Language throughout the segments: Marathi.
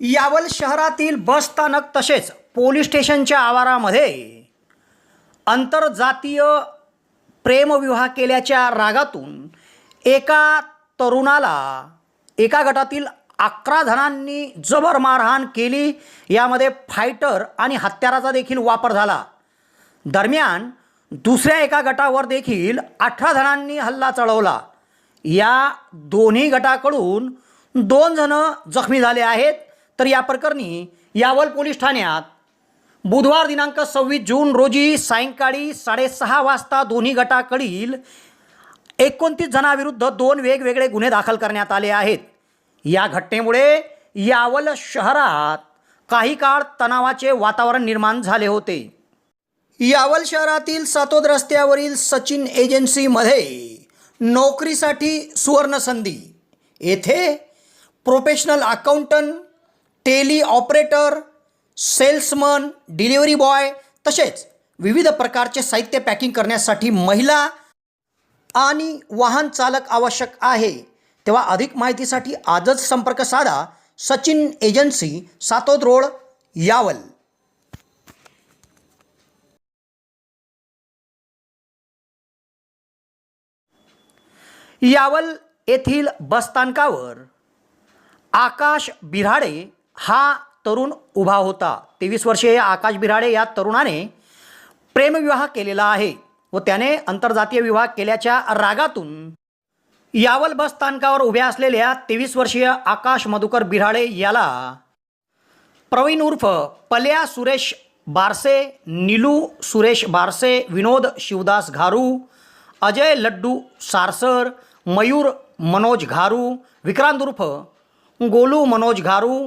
यावल शहरातील बस स्थानक तसेच पोलीस स्टेशनच्या आवारामध्ये आंतरजातीय प्रेमविवाह केल्याच्या रागातून एका तरुणाला एका गटातील अकरा जणांनी जबर मारहाण केली. यामध्ये फायटर आणि हत्याराचा देखील वापर झाला. दरम्यान दुसऱ्या एका गटावर देखील अठरा जणांनी हल्ला चढवला. या दोन्ही गटाकडून दोन जण जखमी झाले आहेत. तर या प्रकरणी यावल पोलीस ठाण्यात बुधवार दिनांक सव्वीस जून रोजी सायंकाळी साडेसहा वाजता दोन्ही गटाकडील एकोणतीस जणांविरुद्ध दोन वेगवेगळे गुन्हे दाखल करण्यात आले आहेत. या घटनेमुळे यावल शहरात काही काळ तणावाचे वातावरण निर्माण झाले होते. यावल शहरातील सातोद रस्त्यावरील सचिन एजन्सीमध्ये नोकरीसाठी सुवर्णसंधी. येथे professional accountant tally operator salesman delivery boy तसेच विविध प्रकारचे साहित्य पॅकिंग करण्यासाठी महिला आणि वाहन चालक आवश्यक आहे. तेव्हा अधिक माहितीसाठी आजच संपर्क साधा सचिन एजन्सी सातोद रोड यावल. यावल येथील बसस्थानकावर आकाश बिराडे हा तरुण उभा होता. तेवीस वर्षीय आकाश बिराडे या तरुणाने प्रेमविवाह केलेला आहे व त्याने आंतरजातीय विवाह केल्याच्या रागातून यावल बस स्थानकावर उभ्या असलेल्या तेवीस वर्षीय आकाश मधुकर बिराडे याला प्रवीण उर्फ पल्या सुरेश बारसे नीलू सुरेश बारसे विनोद शिवदास घारू अजय लड्डू सारसर मयूर मनोज घारू विक्रांत उर्फ गोलू मनोज घारू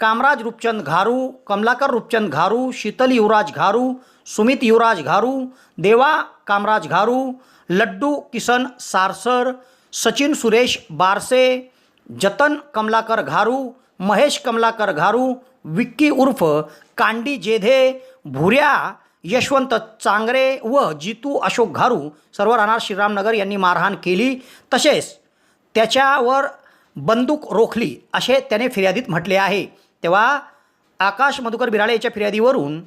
कामराज रूपचंद घारू कमलाकर रूपचंद घारू शीतल युवराज घारू सुमित युवराज घारू देवा कामराज घारू लड्डू किसन सारसर सचिन सुरेश बारसे जतन कमलाकर घारू महेश कमलाकर घारू विक्की उर्फ कांडी जेधे भुऱ्या यशवंत चांगरे व जितू अशोक घारू सर्व राहणार श्रीरामनगर यांनी मारहाण केली. तसेच त्याच्यावर बंदूक रोखली असे त्याने फिर्यादीत म्हटले आहे. तेव्हा आकाश मधुकर बिराळे याच्या फिर्यादीवरून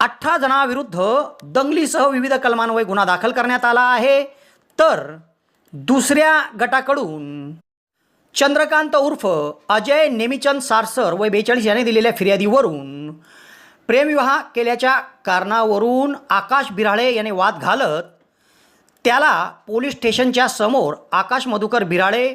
अठरा जणांविरुद्ध दंगलीसह विविध कलमान्वये गुन्हा दाखल करण्यात आला आहे. तर दुसऱ्या गटाकडून चंद्रकांत उर्फ अजय नेमीचंद सारसर वय बेचाळीस याने दिलेल्या फिर्यादीवरून प्रेमविवाह केल्याच्या कारणावरून आकाश बिराळे याने वाद घालत त्याला पोलीस स्टेशनच्या समोर आकाश मधुकर बिराळे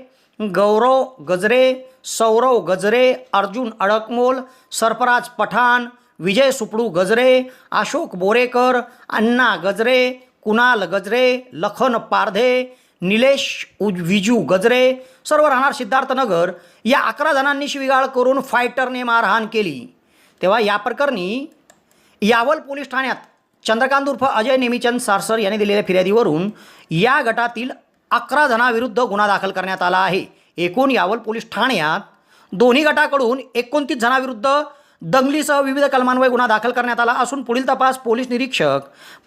गौरव गजरे सौरव गजरे अर्जुन अडकमोल सरफराज पठाण विजय सुपडू गजरे अशोक बोरेकर अण्णा गजरे कुणाल गजरे लखन पारधे निलेश उज विजू गजरे सर्व राहणार सिद्धार्थनगर. या अकरा जणांनी शिवीगाळ करून फायटरने मारहाण केली. तेव्हा या प्रकरणी यावल पोलीस ठाण्यात चंद्रकांत उर्फ अजय नेमीचंद सारसर यांनी दिलेल्या फिर्यादीवरून या गटातील अकरा जणांविरुद्ध गुन्हा दाखल करण्यात आला आहे. एकूण यावल पोलीस ठाण्यात दोन्ही गटाकडून एकोणतीस जणांविरुद्ध दंगलीसह विविध कलमांवर गुन्हा दाखल करण्यात आला असून पुढील तपास पोलीस निरीक्षक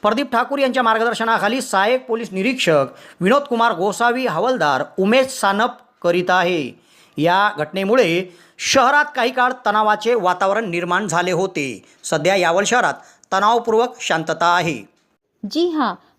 प्रदीप ठाकूर यांच्या मार्गदर्शनाखाली सहाय्यक पोलीस निरीक्षक विनोद कुमार गोसावी हवालदार उमेश सानप करीत आहे. या घटनेमुळे शहरात काही काळ तणावाचे वातावरण निर्माण झाले होते. सध्या यावल शहरात तणावपूर्वक शांतता आहे. जी हां